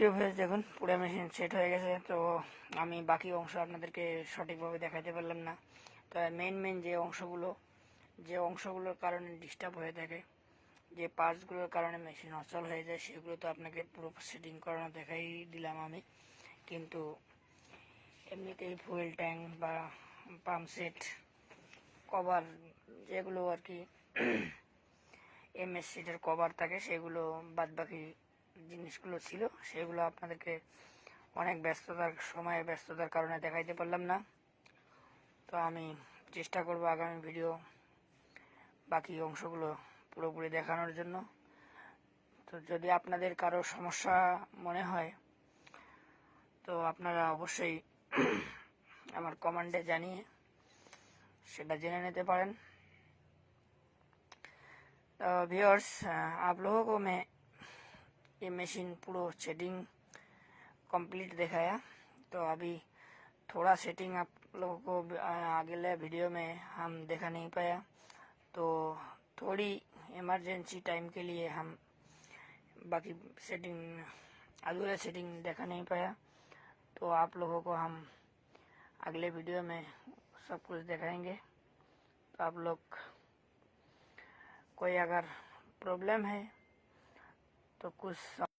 প্রিয় ভেজ দেখুন, পুরো মেশিন সেট হয়ে গেছে। তো আমি বাকি অংশ আপনাদেরকে সঠিকভাবে দেখাতে পারলাম না। তো মেন মেন যে অংশগুলো, যে অংশগুলোর কারণে ডিস্টার্ব হয়ে থাকে, যে পার্টসগুলোর কারণে মেশিন অচল হয়ে যায়, সেগুলো তো আপনাকে পুরো সেটিং করানো দেখাই দিলাম আমি। কিন্তু এমনিতেই ফুয়েল ট্যাঙ্ক বা পাম্প সেট কভার যেগুলো আর কি এমএস সিটের কভার থাকে, সেগুলো বাদ বাকি জিনিসগুলো ছিল সেগুলো আপনাদেরকে অনেক ব্যস্ততার সময়ে ব্যস্ততার কারণে দেখাইতে পারলাম না তো আমি চেষ্টা করব আগামী ভিডিও বাকি অংশগুলো পুরোপুরি দেখানোর জন্য তো যদি আপনাদের কারো সমস্যা মনে হয় তো আপনারা অবশ্যই আমার কমান্ডে জানিয়ে সেটা জেনে নিতে পারেন तो व्यूअर्स आप लोगों को मैं ये मशीन पूरा सेटिंग कंप्लीट दिखाया। तो अभी थोड़ा सेटिंग आप लोगों को अगले वीडियो में हम देखा नहीं पाया। तो थोड़ी इमरजेंसी टाइम के लिए हम बाकी सेटिंग अधूरा सेटिंग देखा नहीं पाया। तो आप लोगों को हम अगले वीडियो में सब कुछ दिखाएँगे। तो आप लोग, कोई अगर प्रॉब्लम है Tô com sono.